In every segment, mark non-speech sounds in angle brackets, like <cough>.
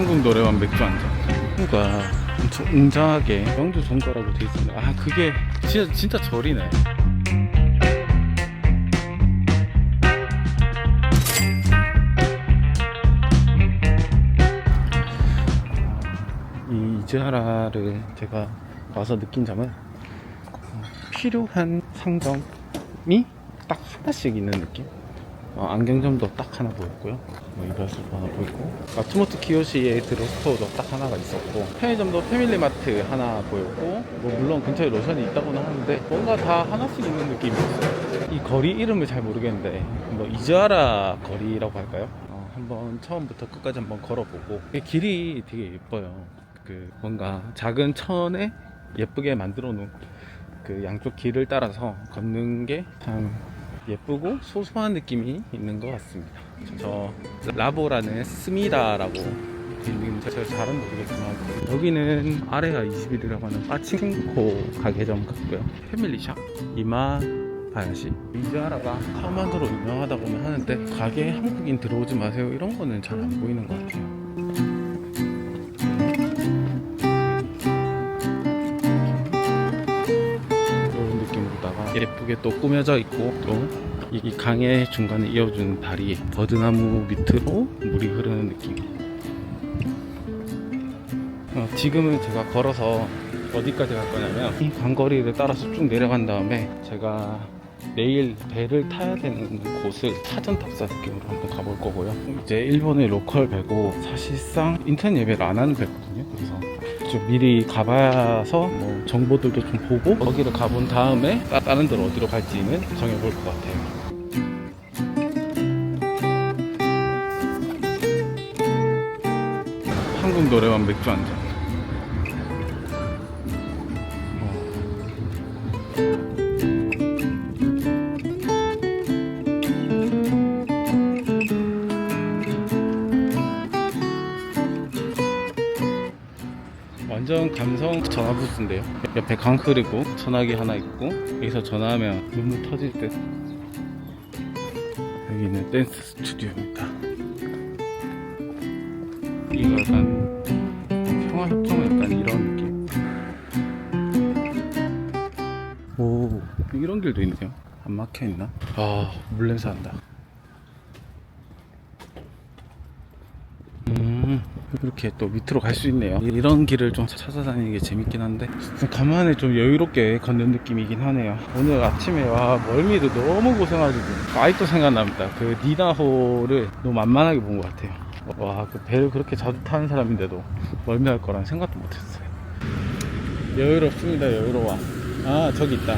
한국 노래방 맥주 한잔. 뭔가 엄청 웅장하게. 영주 전거라고 돼 있습니다. 아 그게 진짜 진짜 절이네. 이 이즈하라를 제가 와서 느낀 점은 어, 필요한 상점이 딱 하나씩 있는 느낌 어, 안경점도 딱 하나 보였고요. 뭐 이발소도 하나 보였고, 마츠모토 키요시의 드럭스토어도 딱 하나가 있었고, 편의점도 패밀리마트 하나 보였고, 뭐 물론 근처에 로션이 있다고는 하는데 뭔가 다 하나씩 있는 느낌이었어요. 이 거리 이름을 잘 모르겠는데 뭐 이즈하라 거리라고 할까요? 어, 한번 처음부터 끝까지 한번 걸어보고 이 길이 되게 예뻐요. 그 뭔가 작은 천에 예쁘게 만들어 놓은 그 양쪽 길을 따라서 걷는 게 참 예쁘고 소소한 느낌이 있는 것 같습니다. 저 라보라는 스미다라고 있는 제가 잘은 모르겠지만 여기는 아레아 21이라고 하는 빠칭코 가게점 같고요. 패밀리샵 이마 바야시 이즈하라가 카만으로 유명하다고는 하는데 가게에 한국인 들어오지 마세요 이런 거는 잘 안 보이는 것 같아요. 예쁘게 또 꾸며져 있고 또 이 강의 중간에 이어준 다리 버드나무 밑으로 물이 흐르는 느낌. 어, 지금은 제가 걸어서 어디까지 갈 거냐면 이 강거리를 따라서 쭉 내려간 다음에 제가 내일 배를 타야 되는 곳을 사전 탑사 느낌으로 한번 가볼 거고요. 이제 일본의 로컬 배고 사실상 인터넷 예배를 안 하는 배거든요. 그래서 좀 미리 가봐서 뭐 정보들도 좀 보고 거기를 가본 다음에 따- 다른 데로 어디로 갈지는 정해볼 것 같아요. 한국 노래방 맥주 한 잔. 감성 전화 부스인데요. 옆에 강 흐르고 전화기 하나 있고 여기서 전화하면 눈물 터질 듯. 여기는 댄스 스튜디오입니다. 이거 약간 평화협정 약간 이런 느낌. 오 이런 길도 있네요. 안 막혀 있나? 아 물냄새 난다. 음, 이렇게 또 밑으로 갈 수 있네요. 이런 길을 좀 찾아다니는 게 재밌긴 한데, 간만에 좀 여유롭게 걷는 느낌이긴 하네요. 오늘 아침에, 와, 멀미도 너무 고생하지고, 아직도 생각납니다. 그 니나호를 너무 만만하게 본 것 같아요. 와, 그 배를 그렇게 자주 타는 사람인데도 멀미할 거란 생각도 못 했어요. 여유롭습니다, 여유로워. 아, 저기 있다.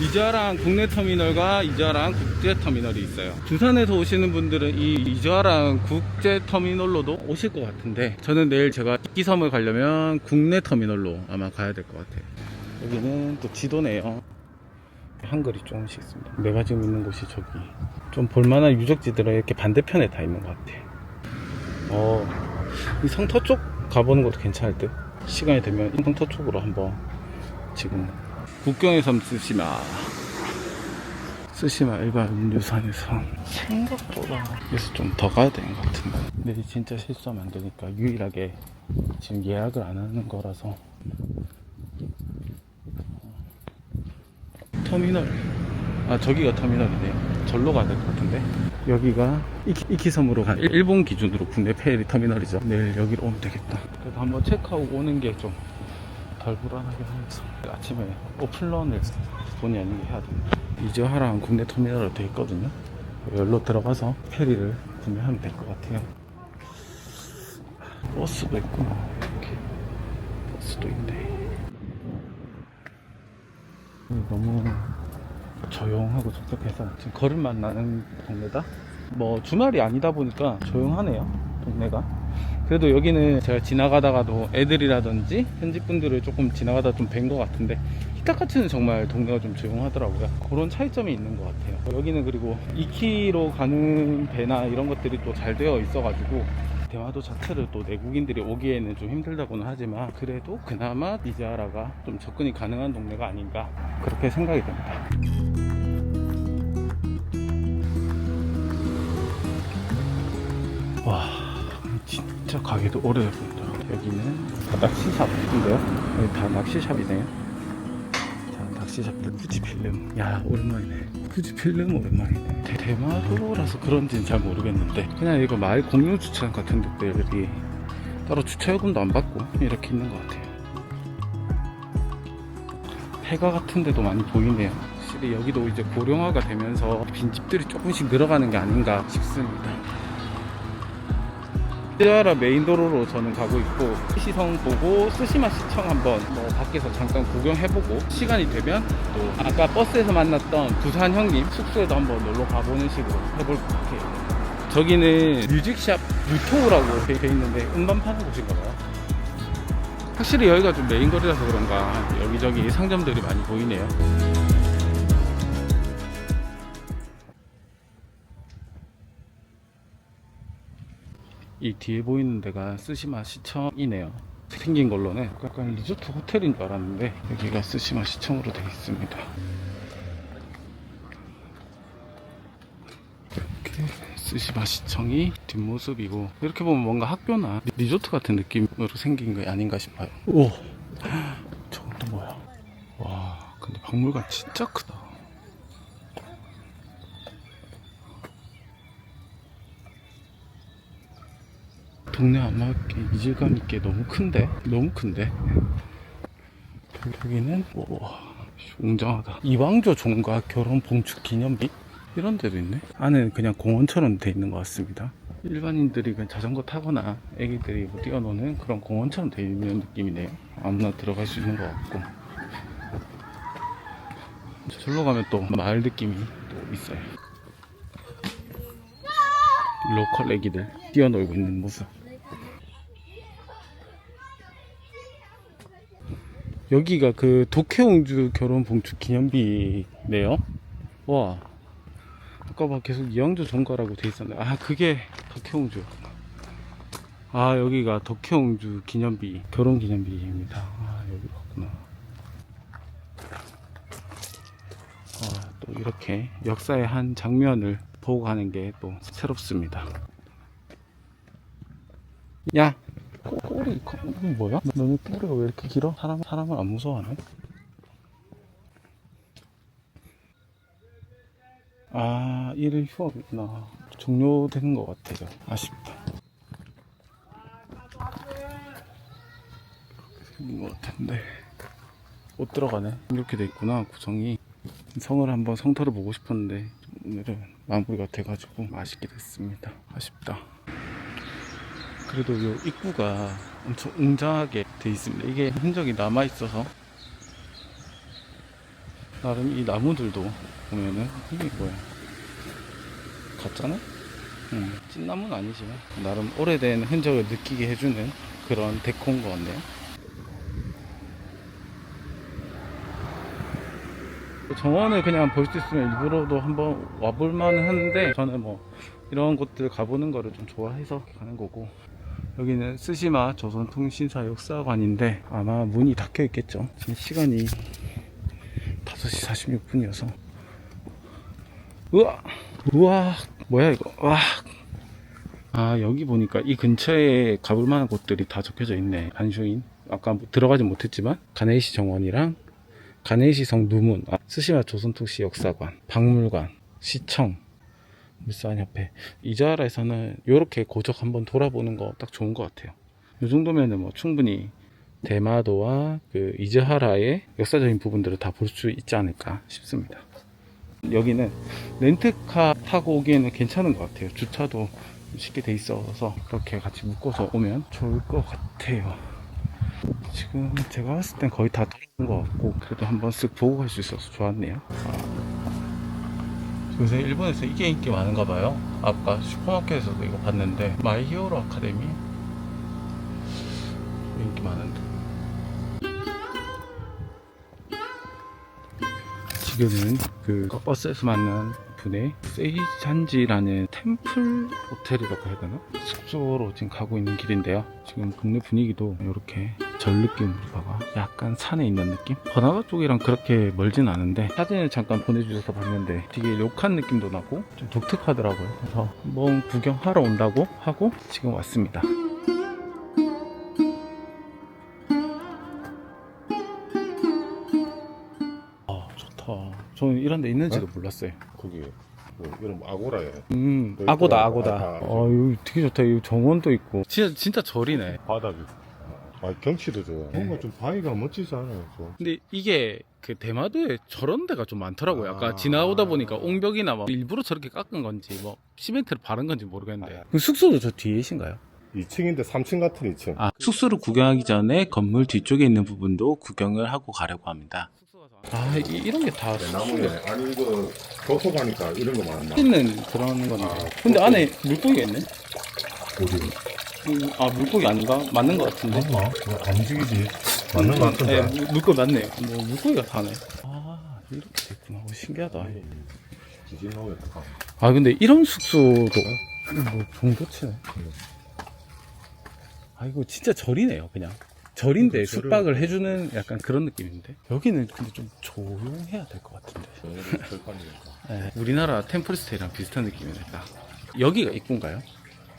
이자랑 국내 터미널과 이자랑 국제 터미널이 있어요. 부산에서 오시는 분들은 이 이자랑 국제 터미널로도 오실 것 같은데 저는 내일 제가 기섬을 가려면 국내 터미널로 아마 가야 될 것 같아요. 여기는 또 지도네요. 한글이 조금씩 있습니다. 내가 지금 있는 곳이 저기 좀 볼만한 유적지들은 이렇게 반대편에 다 있는 것 같아요. 어, 이 성터 쪽 가보는 것도 괜찮을 듯. 시간이 되면 이 성터 쪽으로 한번 지금 국경의 섬 쓰시마. 쓰시마 일반 음료산에서. 생각보다. 그래서 좀 더 가야 되는 것 같은데. 근데 진짜 실수하면 안 되니까 유일하게 지금 예약을 안 하는 거라서. 터미널. 아 저기가 터미널이네요 절로 가야 될 것 같은데. 여기가 이키, 이키섬으로 간 일본 기준으로 국내 페리 터미널이죠. 내일 여기로 오면 되겠다. 그래도 한번 체크하고 오는 게좀 덜 불안하게 하면서 아침에 오픈런을 본의 아니게 해야 됩니다. 이즈하랑 국내 터미널로 돼 있거든요. 여기로 들어가서 페리를 구매하면 될 것 같아요. 버스도 있구나 이렇게 버스도 있네. 너무 조용하고 적적해서 지금 걸음만 나는 동네다? 뭐 주말이 아니다 보니까 조용하네요 동네가 그래도 여기는 제가 지나가다가도 애들이라든지 현지 분들을 조금 지나가다 좀 뵌 것 같은데 히타카츠는 정말 동네가 좀 조용하더라고요. 그런 차이점이 있는 것 같아요. 여기는 그리고 2키로 가는 배나 이런 것들이 또 잘 되어 있어 가지고 대마도 자체를 또 내국인들이 오기에는 좀 힘들다고는 하지만 그래도 그나마 니자라가 좀 접근이 가능한 동네가 아닌가 그렇게 생각이 됩니다. 와 진- 진짜 가게도 오래됐습니다. 여기는 다 낚시샵인데요. 여기 다 낚시샵이네요. 자, 낚시샵들 fu지필름. 야, 오랜만이네. fu지필름 오랜만이네. 대- 대마도라서 그런지는 잘 모르겠는데 그냥 이거 마을 공유 주차장 같은 데들이 따로 주차요금도 안 받고 이렇게 있는 것 같아요. 폐가 같은 데도 많이 보이네요. 확실히 여기도 이제 고령화가 되면서 빈집들이 조금씩 늘어가는 게 아닌가 싶습니다. 시아라 메인 도로로 저는 가고 있고 시성 보고 스시마 시청 한번 뭐 밖에서 잠깐 구경해보고 시간이 되면 또 아까 버스에서 만났던 부산 형님 숙소에도 한번 놀러 가보는 식으로 해볼 것 같아요. 저기는 뮤직샵 유토우라고 돼 있는데 음반 파는 곳인가 봐요. 확실히 여기가 좀 메인 거리라서 그런가 여기저기 상점들이 많이 보이네요. 이 뒤에 보이는 데가 스시마 시청이네요. 생긴 걸로는 약간 리조트 호텔인 줄 알았는데 여기가 스시마 시청으로 되어 있습니다. 이렇게 스시마 시청이 뒷모습이고 이렇게 보면 뭔가 학교나 리조트 같은 느낌으로 생긴 게 아닌가 싶어요. 오, 저건 또 뭐야? 와, 근데 박물관 진짜 크다. 동네 안 맞게. 이질감 있게 너무 큰데? 너무 큰데? 여기는 와 웅장하다. 이왕조 종과 결혼 봉축 기념비? 이런 데도 있네. 안에는 그냥 공원처럼 돼 있는 것 같습니다. 일반인들이 그냥 자전거 타거나 애기들이 뭐 뛰어노는 그런 공원처럼 돼 있는 느낌이네요. 아무나 들어갈 수 있는 것 같고. 절로 가면 또 마을 느낌이 또 있어요. 로컬 애기들 뛰어놀고 있는 모습 여기가 그 독해옹주 결혼 봉축 기념비네요. 와. 아까 막 계속 이왕조 종가라고 돼 있었는데, 아, 그게 독해옹주였구나. 아, 여기가 독해옹주 기념비, 결혼 기념비입니다. 아, 여기 봤구나. 아, 또 이렇게 역사의 한 장면을 보고 가는 게 또 새롭습니다. 야! 꼬- 꼬리, 꼬- 이건 뭐야? 너네 꼬리가 왜 이렇게 길어? 사람, 사람을 안 무서워하네? 아, 일일 휴업이구나. 종료되는 것 같아요. 아쉽다. 이렇게 생긴 것 같은데. 못 들어가네. 이렇게 돼 있구나, 구성이. 성을 한번 성터를 보고 싶었는데, 오늘은 마무리가 돼가지고 맛있게 됐습니다. 아쉽다. 그래도 이 입구가 엄청 웅장하게 돼 있습니다. 이게 흔적이 남아 있어서 나름 이 나무들도 보면은 이게 뭐야? 가짜나? 응, 찐나무는 아니지만 나름 오래된 흔적을 느끼게 해주는 그런 데코인 것 같네요. 정원을 그냥 볼 수 있으면 일부러도 한번 와볼 만은 하는데 저는 뭐 이런 곳들 가보는 거를 좀 좋아해서 가는 거고 여기는 스시마 조선통신사 역사관인데 아마 문이 닫혀 있겠죠. 지금 시간이 5시 46분이어서 우와 우와 뭐야 이거 와. 아 여기 보니까 이 근처에 가볼 만한 곳들이 다 적혀져 있네. 안슈인 아까 뭐 들어가지 못했지만 가네이시 정원이랑 가네이시 성 누문, 아, 스시마 조선통시 역사관, 박물관, 시청, 물산 협회 이자라에서는 이렇게 고적 한번 돌아보는 거 딱 좋은 것 같아요. 이 정도면은 뭐 충분히 대마도와 그 이즈하라의 역사적인 부분들을 다 볼 수 있지 않을까 싶습니다. 여기는 렌트카 타고 오기에는 괜찮은 것 같아요. 주차도 쉽게 돼 있어서 그렇게 같이 묶어서 오면 좋을 것 같아요. 지금 제가 봤을 땐 거의 다 돌아온 것 같고 그래도 한번 쓱 보고 갈 수 있어서 좋았네요. 아, 요새 일본에서 이게 인기 많은가 봐요. 아까 슈퍼마켓에서도 이거 봤는데 마이 히어로 아카데미 인기 많은데. 지금은 그 버스에서 만난 마인크네. 세이잔지라는 템플 호텔이라고 해야 되나? 숙소로 지금 가고 있는 길인데요. 지금 동네 분위기도 이렇게 절 느낌으로 봐가 약간 산에 있는 느낌? 버나가 쪽이랑 그렇게 멀진 않은데 사진을 잠깐 보내주셔서 봤는데 되게 욕한 느낌도 나고 좀 독특하더라고요. 그래서 한번 구경하러 온다고 하고 지금 왔습니다. 아, 저는 이런 데 있는지도 네? 몰랐어요. 거기 뭐 이런 아고라에 음, 아고다. 아고다. 아, 아, 어, 여기 되게 좋다. 여기 정원도 있고. 진짜, 진짜 절이네. 바닥이 아 경치도 좋아. 뭔가 좀 바위가 멋지지 않아요? 좀. 근데 이게 그 대마도에 저런 데가 좀 많더라고요. 아까 아. 지나오다 보니까 옹벽이나 막 일부러 저렇게 깎은 건지 뭐 시멘트를 바른 건지 모르겠는데. 아. 그 숙소도 저 뒤에신가요? 2층인데 3층 같은 2층. 아, 숙소를 구경하기 전에 건물 뒤쪽에 있는 부분도 구경을 하고 가려고 합니다. 아, 이, 런 게 다 나무에 아니 이거 교토 가니까 이런 거 많나? 있는 그런 건데. 아, 근데 안에 물고기가 있네? 어디? 음, 아, 물고기 아닌가? 맞는 것 같은데. 맞나? 안 움직이지. 맞는 거 같은데. 네, 물- 물고기 맞네요. 뭐 물고기가 사네. 아, 이렇게 됐구나. 오, 신기하다. 지진 나오겠다. 아, 근데 이런 숙소도 뭐 정도치네. 아, 이거 진짜 절이네요, 그냥. 절인데 그러니까 절을- 숙박을 해주는 약간 그런 느낌인데. 여기는 근데 좀 조용해야 될 것 같은데. 네, 우리나라 템플스테이랑 비슷한 느낌이네. 딱. 여기가 입구인가요?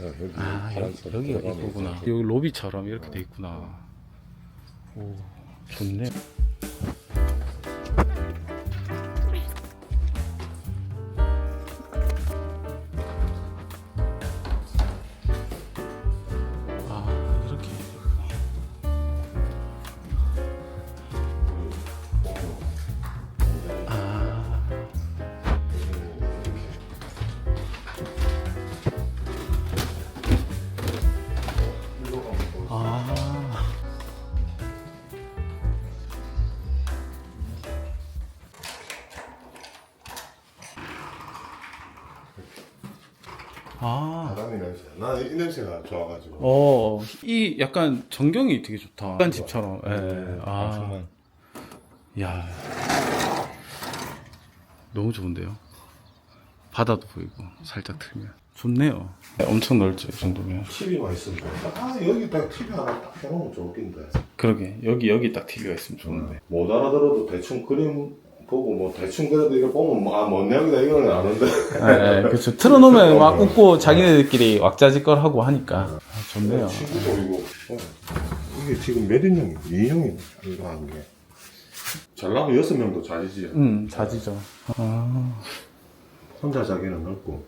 여기 아, 여기, 파란색 여기가 입구구나. 여기 로비처럼 이렇게 돼 있구나. 오, 좋네. 냄새. 나는 이 냄새가 좋아가지고. 어, 이 약간 전경이 되게 좋다. 약간 집처럼. 예. 네, 아. 정말. 야. 너무 좋은데요. 바다도 보이고 살짝 틀면 좋네요. 네, 엄청 넓죠, 이 정도면. TV만 있으면 좋겠다. 아 여기 딱 TV 하나 딱 해놓으면 좋겠는데. 그러게 여기 여기 딱 TV가 있으면 좋은데. 못 알아들어도 대충 그림 보고 뭐 대충 그래도 이거 보면 뭐, 아뭔 내용이다 이거는 아는데. 네, 그렇죠. 틀어놓으면 <laughs> 막 웃고 자기네들끼리 왁자지껄 하고 하니까 아, 좋네요. 친구도 이거 어, 이게 지금 몇 인용? 2인용이네 이거 한 게. 잘나면 여섯 명도 자리지. 음, 자지죠. 아, 혼자 자기는 넓고.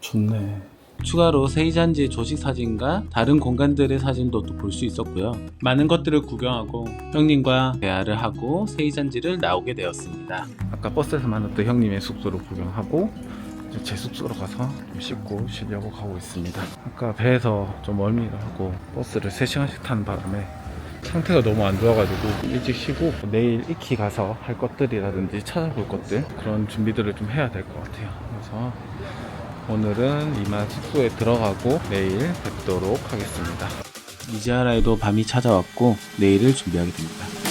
좋네. 추가로 세이잔지 조식 사진과 다른 공간들의 사진도 또 볼 수 있었고요. 많은 것들을 구경하고 형님과 대화를 하고 세이잔지를 나오게 되었습니다. 아까 버스에서 만났던 형님의 숙소를 구경하고 제 숙소로 가서 좀 씻고 쉬려고 가고 있습니다. 아까 배에서 좀 멀미를 하고 버스를 3시간씩 타는 바람에 상태가 너무 안 좋아가지고 일찍 쉬고 내일 익히 가서 할 것들이라든지 찾아볼 것들 그런 준비들을 좀 해야 될 것 같아요. 그래서 오늘은 이만 숙소에 들어가고 내일 뵙도록 하겠습니다. 이지하라에도 밤이 찾아왔고 내일을 준비하게 됩니다.